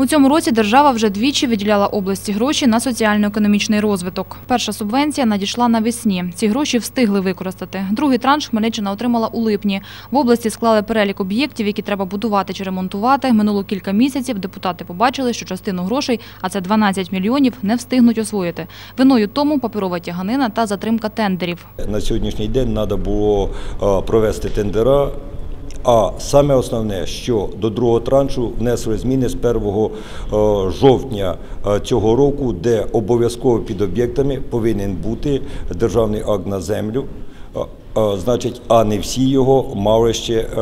У цьому році держава вже двічі виділяла області гроші на соціально-економічний розвиток. Перша субвенція надійшла навесні. Ці гроші встигли використати. Другий транш Хмельниччина отримала у липні. В області склали перелік об'єктів, які треба будувати чи ремонтувати. Минуло кілька місяців депутати побачили, що частину грошей, а це 12 мільйонів, не встигнуть освоїти. Виною тому паперова тяганина та затримка тендерів. На сьогоднішній день треба було е, провести тендера. А саме основне, що до другого траншу внесли зміни з 1 е, жовтня е, цього року, де обов'язково під об'єктами повинен бути державний акт на землю. Е, Значить, а не всі його мали ще е,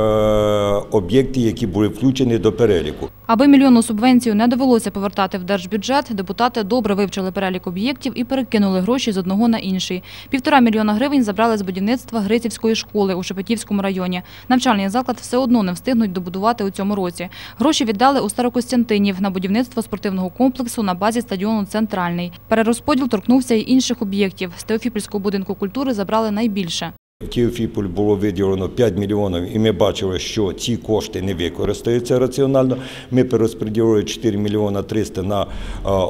об'єкти, які були включені до переліку. Аби мільйонну субвенцію не довелося повертати в держбюджет, депутати добре вивчили перелік об'єктів і перекинули гроші з одного на інший. Півтора мільйона гривень забрали з будівництва Грицівської школи у Шепетівському районі. Навчальний заклад все одно не встигнуть добудувати у цьому році. Гроші віддали у Старокостянтинів на будівництво спортивного комплексу на базі стадіону «Центральний». Перерозподіл торкнувся й інших об'єктів. З Теофіпольського будинку культури забрали найбільше. В було виділено 5 мільйонів, і ми бачили, що ці кошти не використаються раціонально. Ми перерозподілили 4 мільйона 300 на е,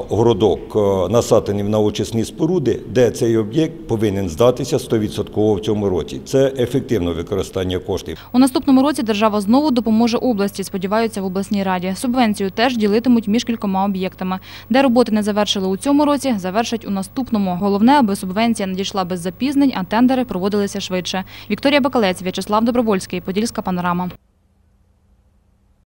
городок е, насатинів на очисні споруди, де цей об'єкт повинен здатися 100% в цьому році. Це ефективне використання коштів. У наступному році держава знову допоможе області, сподіваються в обласній раді. Субвенцію теж ділитимуть між кількома об'єктами. Де роботи не завершили у цьому році, завершать у наступному. Головне, аби субвенція надійшла без запізнень, а тендери проводилися швидше. Вікторія Бакалець, В'ячеслав Добровольський, Подільська панорама.